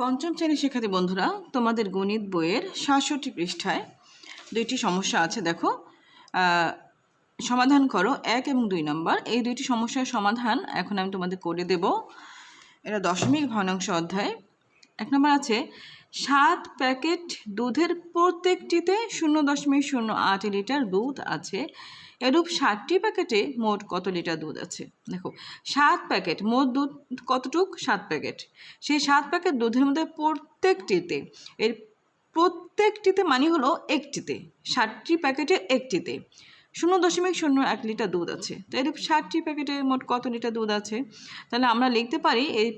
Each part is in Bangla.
পঞ্চম শ্রেণির শিক্ষার্থী বন্ধুরা, তোমাদের গণিত বইয়ের সাতষট্টি পৃষ্ঠায় দুইটি সমস্যা আছে, দেখো। সমাধান করো, এক এবং দুই নম্বর। এই দুইটি সমস্যার সমাধান এখন আমি তোমাদের করে দেব। এটা দশমিক ভগ্নাংশ অধ্যায়। এক নম্বর আছে, সাত প্যাকেট দুধের প্রত্যেকটিতে শূন্য দশমিক শূন্য আট লিটার দুধ আছে। এরূপ ষাটটি প্যাকেটে মোট কত লিটার দুধ আছে? দেখো, সাত প্যাকেট, মোট দুধ কতটুক? সাত প্যাকেট। সেই সাত প্যাকেট দুধের মধ্যে প্রত্যেকটিতে, এর প্রত্যেকটিতে মানে হলো একটিতে, ষাটটি প্যাকেটে একটিতে শূন্য দশমিক শূন্য এক লিটার দুধ আছে। তো এরূপ ষাটটি প্যাকেটে মোট কত লিটার দুধ আছে? তাহলে আমরা লিখতে পারি এই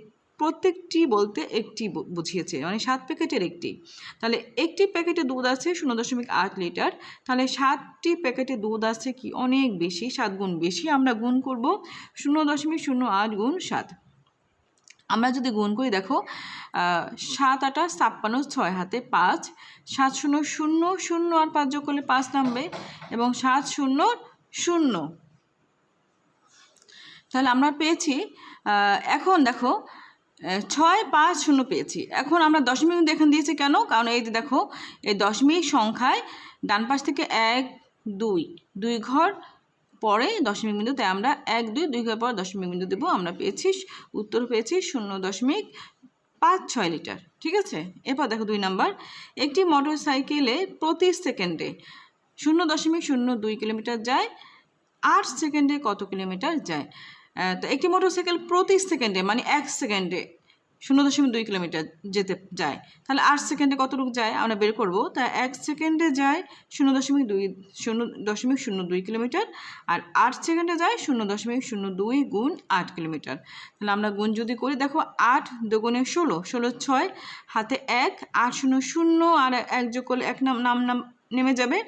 প্রত্যেকটি বলতে একটি বুঝিয়েছে মানে সাত প্যাকেটের একটি। তাহলে একটি প্যাকেটে দুধ আছে শূন্য দশমিক আট লিটার। তাহলে সাতটি প্যাকেটে দুধ আছে কি? অনেক বেশি, সাত গুণ বেশি আমরা গুণ করব, শূন্য দশমিক শূন্য আট গুণ সাত। আমরা যদি গুণ করি, দেখো সাত আটা ছাপ্পান্ন, ছয় হাতে পাঁচ, সাত শূন্য শূন্য শূন্য আর পাঁচ যোগ করলে পাঁচ নামবে, এবং সাত শূন্য শূন্য। তাহলে আমরা পেয়েছি এখন দেখো ছয় পাঁচ শূন্য পেয়েছি। এখন আমরা দশমিক বিন্দু এখানে দিয়েছি কেন? কারণ এই যে দেখো, এই দশমিক সংখ্যায় ডান পাশ থেকে এক, দুই দুই ঘর পরে দশমিক বিন্দু, তাই আমরা এক, দুই দুই ঘর পর দশমিক বিন্দু দেবো। আমরা পেয়েছি, উত্তর পেয়েছি শূন্য দশমিক পাঁচ ছয় লিটার, ঠিক আছে? এরপর দেখো দুই নাম্বার, একটি মোটর সাইকেলে প্রতি সেকেন্ডে শূন্য দশমিক শূন্য দুই কিলোমিটার যায়, আট সেকেন্ডে কত কিলোমিটার যায়? তো একটি মোটরসাইকেল প্রতি সেকেন্ডে মানে এক সেকেন্ডে শূন্য দশমিক দুই কিলোমিটার যেতে যায়, তাহলে আট সেকেন্ডে কতটুকু যায় আমরা বের করব? তা এক সেকেন্ডে যায় শূন্য দশমিক দুই, শূন্য দশমিক শূন্য দুই কিলোমিটার আর আট সেকেন্ডে যায় শূন্য দশমিক শূন্য দুই গুণ আট কিলোমিটার। তাহলে আমরা গুণ যদি করি, দেখো আট দুগুণে ষোলো ষোলো ছয়, হাতে এক, আট শূন্য শূন্য আর এক যোগ করলে এক নাম নাম নাম নেমে যাবে।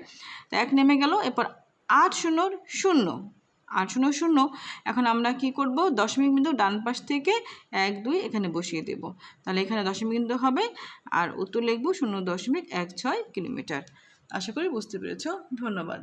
তো এক নেমে গেল, এরপর আট শূন্য শূন্য। আট শূন্য। শূন্য এখন আমরা কি করব? দশমিক বিন্দু ডান পাশ থেকে এক, দুই এখানে বসিয়ে দেব। তাহলে এখানে দশমিক বিন্দু হবে। আর উত্তর লিখব শূন্য দশমিক এক ছয় কিলোমিটার। আশা করি বুঝতে পেরেছ। ধন্যবাদ।